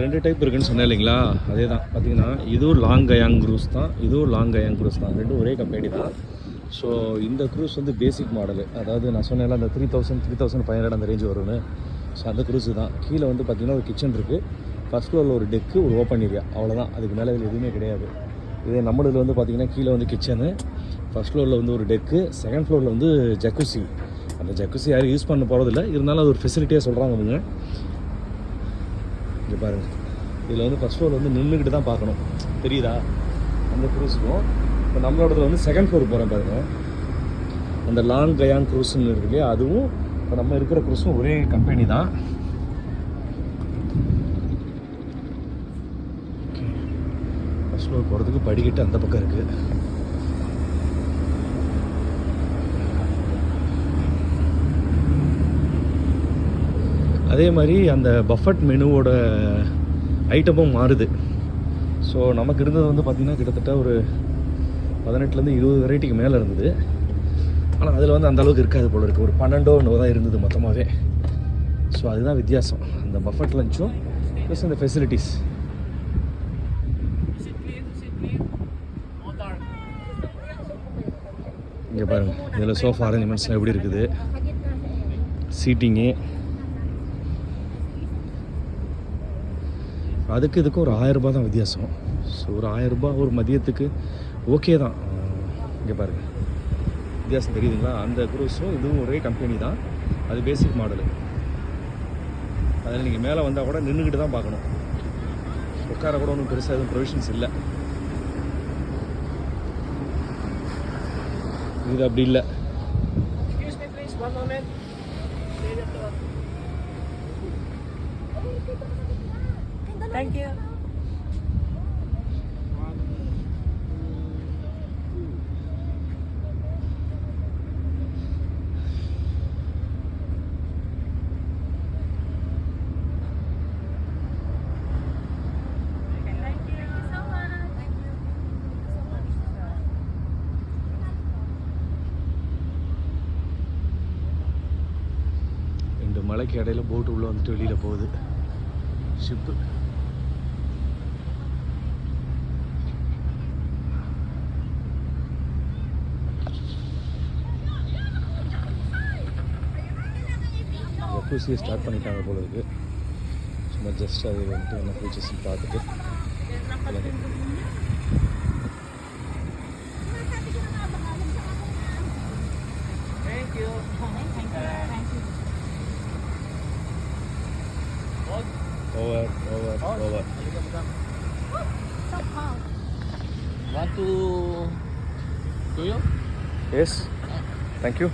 ரெண்டு டைப் இருக்குன்னு சொன்னேன் இல்லைங்களா? அதே தான் பார்த்தீங்கன்னா இதுவும் லாங் கயாங் க்ரூஸ் தான் இதுவும் லாங் கயாங் க்ரூஸ் தான். ரெண்டும் ஒரே கம்பெனி தான். ஸோ இந்த க்ரூஸ் வந்து பேசிக் மாடலு அதாவது நான் சொன்னேன்ல அந்த three thousand three thousand five hundred அந்த ரேஞ்ச் வரும்னு. ஸோ அந்த க்ரூஸ் தான். கீழே வந்து பார்த்தீங்கன்னா ஒரு கிச்சன் இருக்குது ஃபஸ்ட் ஃப்ளோரில் ஒரு டெக்கு ஒரு ஓப்பன் ஏரியா அவ்வளோதான் அதுக்கு மேலே இதில் எதுவுமே கிடையாது. இதே நம்மளதில் வந்து பார்த்தீங்கன்னா கீழே வந்து கிச்சனு ஃபஸ்ட் ஃப்ளோரில் வந்து ஒரு டெக்கு செகண்ட் ஃப்ளோரில் வந்து ஜக்குசி அந்த ஜக்குசி யாரும் யூஸ் பண்ண போகிறதில்ல இருந்தாலும் அது ஒரு ஃபெசிலிட்டியாக சொல்கிறாங்க அவங்க இங்கே பாருங்கள் இதில் வந்து ஃபஸ்ட் ஃப்ளோர் வந்து நின்றுக்கிட்டு தான் பார்க்கணும். தெரியுதா? அந்த க்ரூஸுக்கும் இப்போ நம்மளோடது வந்து செகண்ட் ஃப்ளோர் போகிறேன் பாருங்கள் அந்த லாங் கயான் க்ரூஸ்னு இருக்கு. இல்லையா அதுவும் இப்போ நம்ம இருக்கிற க்ரூஸும் ஒரே கம்பெனி தான். ஃபஸ்ட் ஃப்ளோர் போகிறதுக்கு படிக்கட்டு அந்த பக்கம் இருக்குது அதே மாதிரி அந்த பஃபட் மெனுவோட ஐட்டமும் மாறுது. ஸோ நமக்கு இருந்தது வந்து பார்த்திங்கன்னா கிட்டத்தட்ட ஒரு பதினெட்டுலேருந்து இருபது வெரைட்டிக்கு மேலே இருந்தது. ஆனால் அதில் வந்து அந்தளவுக்கு இருக்காது போல் இருக்குது ஒரு பன்னெண்டோ ஒன்று தான் இருந்தது மொத்தமாகவே ஸோ அதுதான் வித்தியாசம். அந்த பஃபட் லஞ்சும் ப்ளஸ் அந்த ஃபெசிலிட்டிஸ் இங்கே பாருங்கள் இதில் சோஃபா அரேஞ்ச்மெண்ட்ஸ்லாம் எப்படி இருக்குது? சீட்டிங்கு அதுக்கு இதுக்கும் ஒரு ஆயிரம் ரூபாய் தான் வித்தியாசம். ஸோ ஒரு ஆயிரம் ரூபாய் ஒரு மதியத்துக்கு ஓகே தான். இங்கே பாருங்கள் வித்தியாசம் தெரியுதுங்களா? அந்த குரூஸும் இதுவும் ஒரே கம்பெனி தான். அது பேசிக் மாடலு அதில் நீங்கள் மேலே வந்தால் கூட நின்றுக்கிட்டு தான் பார்க்கணும். உட்கார கூட ஒன்றும் பெருசாக எதுவும் ப்ரொவிஷன்ஸ் இல்லை. இது அப்படி இல்லை. One moment. Thank you. Thank you so much. Thank you so much. ரெண்டு மலைக்கு இடையில போட்டு உள்ளே வந்துட்டு வெளியில் போகுது ஷிப்பு ஜக்கூசியை ஸ்டார்ட் பண்ணிட்டாங்க போல இருக்கு சும்மா ஜஸ்ட் அது வந்துட்டு என்ன ஃபீச்சர்ஸ்னு பார்த்துட்டு கிளம்பி. Thank you. Over over over Want to do you? Yes thank you